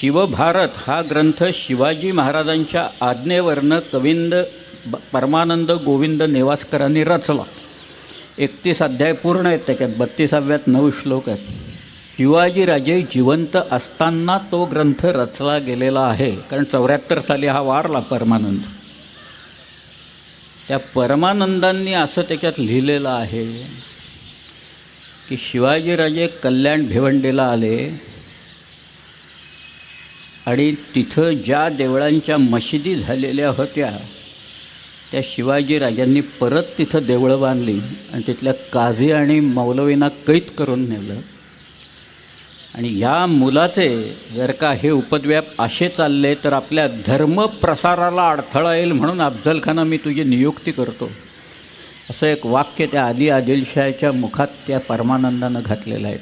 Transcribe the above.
शिवभारत हा ग्रंथ शिवाजी महाराजांच्या आज्ञेवरनं कविंद ब- परमानंद गोविंद नेवासकरांनी रचला. एकतीस अध्याय पूर्ण आहेत त्याच्यात बत्तीसाव्यात नऊ श्लोक आहेत. शिवाजीराजे जिवंत असताना तो ग्रंथ रचला गेलेला आहे कारण चौऱ्याहत्तर साली हा वारला परमानंद. त्या परमानंदांनी असं त्याच्यात लिहिलेलं आहे की शिवाजीराजे कल्याण भिवंडीला आले आणि तिथं ज्या देवळांच्या मशिदी झालेल्या होत्या त्या शिवाजीराजांनी परत तिथं देवळं बांधली आणि तिथल्या काझी आणि मौलवींना कैद करून नेलं. आणि या मुलाचे जर का हे उपद्व्याप असे चालले तर आपल्या धर्मप्रसाराला अडथळा येईल म्हणून अफजलखाना मी तुझी नियुक्ती करतो. असं एक वाक्य त्या आदी आदिलशाहीच्या मुखात त्या परमानंदानं घातलेलं आहे.